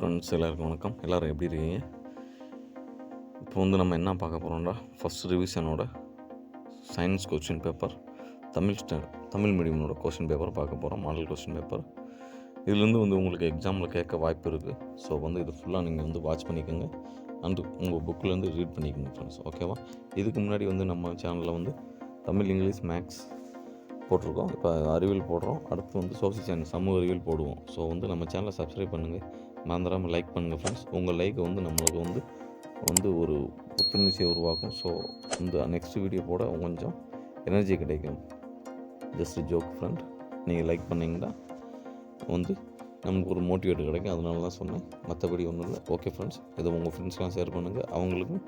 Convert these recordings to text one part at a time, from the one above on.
Friends எல்லாருக்கும் வணக்கம். எல்லோரும் எப்படி இருக்கீங்க? இப்போ வந்து நம்ம என்ன பார்க்க போகிறோம்டா first ரிவிஷனோட science question paper Tamil stand Tamil மீடியமோட question paper பார்க்க போகிறோம் மாடல் கொஸ்டின் பேப்பர் இதுலேருந்து வந்து உங்களுக்கு எக்ஸாமில் கேட்க வாய்ப்பு இருக்குது ஸோ வந்து இது ஃபுல்லாக நீங்கள் வந்து வாட்ச் பண்ணிக்கோங்க. அண்டு உங்கள் புக்கிலேருந்து ரீட் பண்ணிக்கோங்க ஃப்ரெண்ட்ஸ் ஓகேவா இதுக்கு முன்னாடி வந்து நம்ம சேனலில் வந்து தமிழ் இங்கிலீஷ் மேக்ஸ் போட்டிருக்கோம். இப்போ அறிவியல் போடுறோம். அடுத்து வந்து சோசியல் சயின்ஸ் சமூக அறிவியல் போடுவோம். ஸோ வந்து நம்ம சேனலை சப்ஸ்கிரைப் பண்ணுங்கள் மறந்துடாமல் லைக் பண்ணுங்கள் ஃப்ரெண்ட்ஸ் உங்கள் லைக் வந்து நம்மளுக்கு வந்து வந்து ஒரு புத்துணர்ச்சியை உருவாக்கும். ஸோ இந்த நெக்ஸ்ட் வீடியோ போட கொஞ்சம் எனர்ஜி கிடைக்கும். ஜஸ்ட் ஜோக் ஃப்ரெண்ட் நீங்கள் லைக் பண்ணிங்கன்னா வந்து நமக்கு ஒரு மோட்டிவேட் கிடைக்கும். அதனால தான் சொன்னேன். மற்றபடி ஒன்றும் இல்லை. ஓகே ஃப்ரெண்ட்ஸ் இதை உங்கள் ஃப்ரெண்ட்ஸ்லாம் ஷேர் பண்ணுங்கள் அவங்களுக்கும்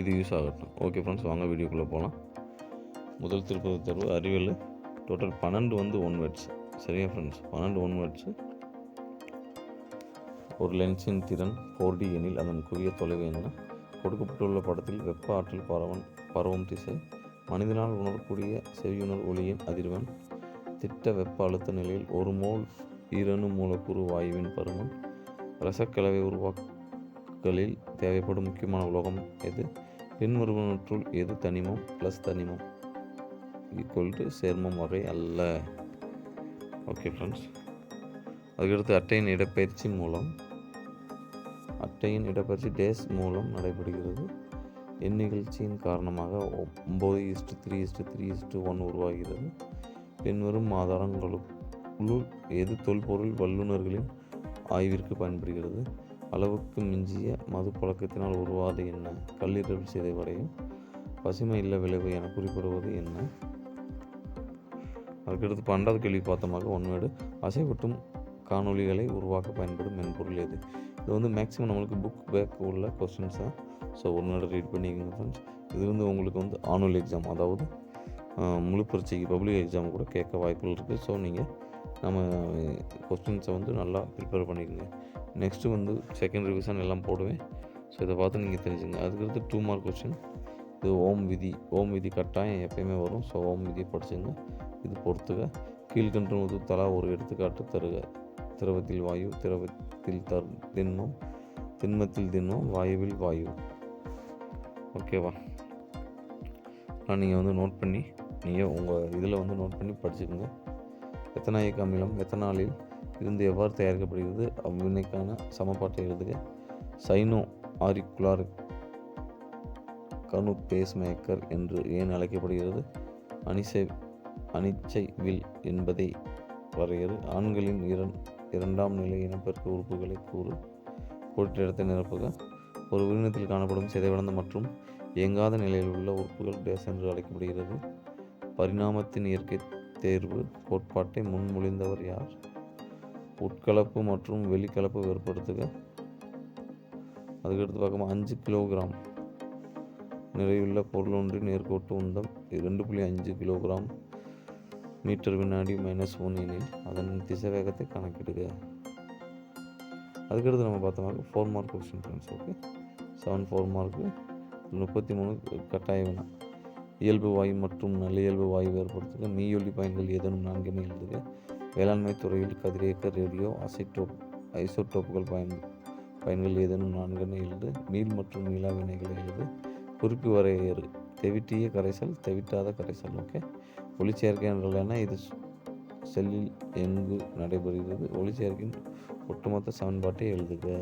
இது யூஸ் ஆகட்டும். ஓகே ஃப்ரெண்ட்ஸ் வாங்க வீடியோக்குள்ளே போகலாம் முதல் திருப்பதி தேர்வு அறிவியல் டோட்டல் பன்னெண்டு வந்து ஒன் வேர்ட்ஸ் சரியா ஃப்ரெண்ட்ஸ் பன்னெண்டு ஒன் வேர்ட்ஸு ஒரு லென்ஸின் திறன் ஃபோர் டி எனில் அதன் குவிய தொலைவு என்ன? கொடுக்கப்பட்டுள்ள படத்தில் வெப்ப ஆற்றல் பரவன் பரவும் திசை மனிதனால் உணரக்கூடிய செவியுணர் ஒளியின் அதிர்வெண் திட்ட வெப்ப அழுத்த நிலையில் ஒரு மோல் ஈரணு மூலக்கூறு வாயுவின் பருமன் ரசக்கலவை உருவாக்கலில் தேவைப்படும் முக்கியமான உலோகம் எது? பின்வருவனற்றுள் எது தனிமம் ப்ளஸ் தனிமம் ஈக்குவல் டு சேர்மம் வகை அல்ல. ஓகே ஃப்ரெண்ட்ஸ் அதுக்கடுத்து அட்டையின் இடப்பெயர்ச்சி மூலம் அட்டையின் இடப்பெயர்ச்சி டேஸ் மூலம் நடைபெறுகிறது. எண் நிகழ்ச்சியின் காரணமாக ஒம்பது is to three is to three is to one உருவாகிறது. பின்வரும் ஆதாரங்களுக்குள் எது தொல்பொருள் வல்லுநர்களின் ஆய்விற்கு பயன்படுகிறது. அளவுக்கு மிஞ்சிய மது பழக்கத்தினால் உருவாது என்ன? கல்லீரல் சிதைவடையும் பசுமை இல்ல விளைவு என குறிப்பிடுவது என்ன? அதுக்கடுத்து பன்னெண்டாவது கேள்வி பார்த்தமாக ஒன்வேடு அசைவட்டும் காணொளிகளை உருவாக்க பயன்படும் மென்பொருள் எது? இது வந்து மேக்ஸிமம் நம்மளுக்கு புக் பேக் உள்ள கொஸ்டின்ஸ் தான். ஸோ ஒரு நாள் ரீட் பண்ணிக்கோங்க ஃப்ரெண்ட்ஸ் இது வந்து உங்களுக்கு வந்து ஆனுவல் எக்ஸாம் அதாவது முழு பரீட்சைக்கு பப்ளிக் எக்ஸாம் கூட கேட்க வாய்ப்புகள் இருக்குது ஸோ நீங்கள் நம்ம கொஸ்டின்ஸை வந்து நல்லா ப்ரிப்பேர் பண்ணிக்கோங்க. நெக்ஸ்ட்டு வந்து செகண்ட் ரிவிஷன் எல்லாம் போடுவேன். ஸோ இதை பார்த்து நீங்கள் தெரிஞ்சுங்க. அதுக்கடுத்து டூ மார்க் கொஸ்டின் இது ஓம் விதி. ஓம் விதி கட்டாயம் எப்பயுமே வரும். ஸோ ஓம் விதியை படிச்சுங்க. இது பொறுத்துக்க கீழ்கன்று தலா ஒரு எடுத்துக்காட்டு தருக. திரவத்தில் வாயு திரவத்தில் தர் திண்மம் திண்மத்தில் திண்மம் வாயுவில் வாயு. ஓகேவா நான் நீங்கள் வந்து நோட் பண்ணி நீங்கள் உங்கள் இதில் வந்து நோட் பண்ணி படிச்சுக்கோங்க. எத்தனாயிக்க அமிலம் எத்தனாலில் இருந்து எவ்வாறு தயாரிக்கப்படுகிறது? அவ்வினைக்கான சமப்பாட்டை எழுதுக. சைனோ ஆரிக்குலார் கனு பேஸ் மேக்கர் என்று ஏன் அழைக்கப்படுகிறது? அனிசை அனிச்சை வில் என்பதை வரையறு. ஆண்களின் இரண் இரண்டாம் நிலை இனப்பெருக்க உறுப்புகளை கூறு. கோட்டிட்ட இடத்தை நிரப்புக. ஒரு உயிரினத்தில் காணப்படும் சிதைவடைந்த மற்றும் இயங்காத நிலையில் உள்ள உறுப்புகள் டேஸ் என்று அழைக்கப்படுகிறது. பரிணாமத்தின் இயற்கை தேர்வு. கோட்பாட்டை முன்மொழிந்தவர் யார்? உட்கலப்பு மற்றும் வெளிக்கலப்பு வேறுபடுத்துக. அதுக்கடுத்து பார்க்கும். அஞ்சு கிலோகிராம். நிறையுள்ள பொருள் ஒன்றின் நேர்கோட்டு உந்தம். இரண்டு புள்ளி அஞ்சு கிலோகிராம். மீட்டர் வினாடி மைனஸ் ஒன் எனில் அதன் திசைவேகத்தை கணக்கிடுக. அதுக்கடுத்து நம்ம பார்த்தோம்னா four mark question friends okay seven four mark முப்பத்தி மூணு கட்டாய வினா. இயல்பு வாயு மற்றும் நல்ல இயல்பு வாயு வேறுபடுத்துக. மீயொலி பயன்கள் ஏதேனும் நான்கினை எழுதுக. வேளாண்மை துறையில் கதிரியக்க ரேடியோ அசைட்டோப் ஐசோட்டோப்புகள் பயன் பயன்கள் ஏதேனும் நான்கினை எழுது. மீள் மற்றும் மீளா வினைகளை எழுது. குறிப்பு வரையறு தெவிட்டிய கரைசல் தெவிட்டாத கரைசல் ஓகே ஒளிச்சேர்க்கை என்றால் இது செல்லில் எங்கு நடைபெறுகிறது? ஒளிச்சேர்க்கையின் ஒட்டுமொத்த சமன்பாட்டை எழுதுக.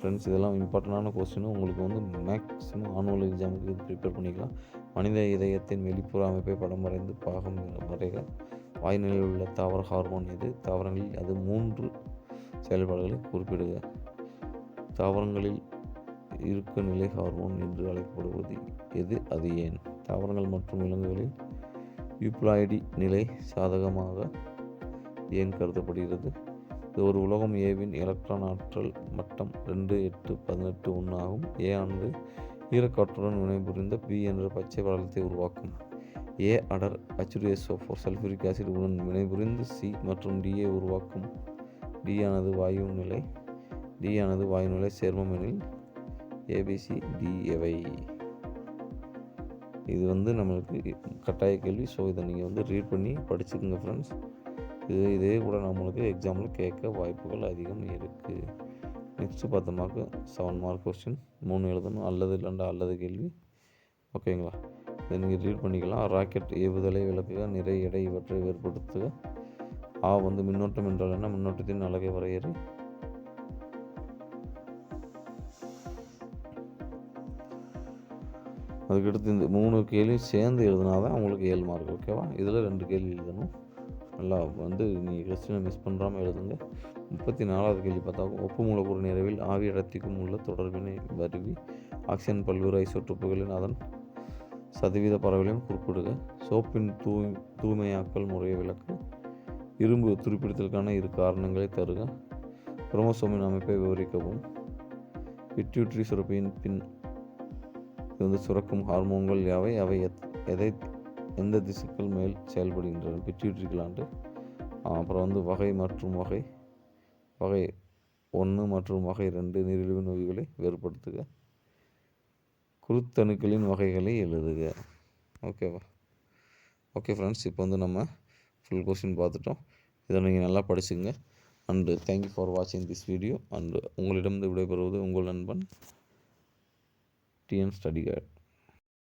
ஃப்ரெண்ட்ஸ் இதெல்லாம் இம்பார்ட்டண்டான கொஸ்டினும் உங்களுக்கு வந்து மேக்ஸிமம் ஆனுவல் எக்ஸாமுக்கு இது ப்ரிப்பேர் பண்ணிக்கலாம். மனித இதயத்தின் வெளிப்புற அமைப்பை படம் வரைந்து பாகம் வரைக. வாய்நிலையில் உள்ள தாவர ஹார்மோன் எது? தாவரங்களில் அது மூன்று செயல்பாடுகளை குறிப்பிடுக. தாவரங்களில் இருக்க நிலை ஹார்மோன் என்று அழைக்கப்படுவது எது? அது ஏன்? தாவரங்கள் மற்றும் விலங்குகளில் யூப்ளாய்டி நிலை சாதகமாக ஏன் கருதப்படுகிறது? இது ஒரு உலகம் ஏவின் எலக்ட்ரான் ஆற்றல் மட்டம் ரெண்டு எட்டு பதினெட்டு ஒன்று ஆகும். ஏ ஆனது ஈரக்காற்றுடன் வினைபுரிந்த பி என்ற பச்சை படலத்தை உருவாக்கும். ஏ அடர் அச்சுரியஸோ ஃபோர் சல்ஃபூரிக் ஆசிட் உடன் வினைபுரிந்து சி மற்றும் டிஏ உருவாக்கும். டி ஆனது வாயு நிலை. டி ஆனது வாயு நிலை சேர்மம் எனில் ஏபிசி டிஏவை இது வந்து நம்மளுக்கு கட்டாய கேள்வி. ஸோ இதை நீங்கள் வந்து ரீட் பண்ணி படிச்சுக்கோங்க ஃப்ரெண்ட்ஸ் இது இதே கூட நம்மளுக்கு எக்ஸாமில் கேட்க வாய்ப்புகள் அதிகம் இருக்குது நெக்ஸ்ட்டு பத்து மார்க்கு செவன் மார்க் கொஸ்டின் மூணு எழுதணும். அல்லது இல்லைண்டா அல்லது கேள்வி. ஓகேங்களா இதை நீங்கள் ரீட் பண்ணிக்கலாம். ராக்கெட் ஏவுதலை விளக்குக. நிறை எடை இவற்றை ஏற்படுத்துக ஆ வந்து மின்னோட்டம் என்றால் என்ன? மின்னோட்டத்தின் அழகை வரையறை. அதுக்கடுத்து இந்த மூணு கேள்வி சேர்ந்து எழுதினா தான் உங்களுக்கு ஏழு மார்க் ஓகேவா இதில் ரெண்டு கேள்வி எழுதணும். நல்லா வந்து நீங்கள் கொஸ்டினை மிஸ் பண்ணுறாமல் எழுதுங்க. முப்பத்தி நாலாவது கேள்வி பார்த்தா உப்பு மூலக்கூறு நிறைவில் ஆவி அடர்த்திக்கும் உள்ள தொடர்பினை வருவி. ஆக்சிஜன் பல்வேறு ஐசோட்டோப்புகளின் அதன் சதவீத பரவலையும் குறிப்பிடுக. சோப்பின் தூய் தூய்மையாக்கல் முறையை விளக்கு. இரும்பு துருப்பிடித்தலுக்கான இரு காரணங்களை தருக. குரோமோசோமின் அமைப்பை விவரிக்கவும். பிட்யூட்ரி சுரப்பியின் பின் இருந்து சுரக்கும் ஹார்மோன்கள் யாவை? அவை எத் எதை எந்த திசுக்கள் மேல் செயல்படுகின்றன? பிட்யூட்ரி கிளாண்டு அப்புறம் வந்து வகை மற்றும் வகை வகை ஒன்று மற்றும் வகை ரெண்டு நீரிழிவு நோய்களை வேறுபடுத்துக. குருத்தணுக்களின் வகைகளை எழுதுக. ஓகேவா? ஓகே ஃப்ரெண்ட்ஸ் இப்போ வந்து நம்ம ஃபுல் கொஸ்டின் பார்த்துட்டோம். இதை நீங்கள் நல்லா படிச்சுங்க. அண்டு தேங்க்யூ ஃபார் வாட்சிங் திஸ் வீடியோ அண்டு உங்களிடம் விடைபெறுவது உங்கள் நண்பன் टी एम स्टडी गाइड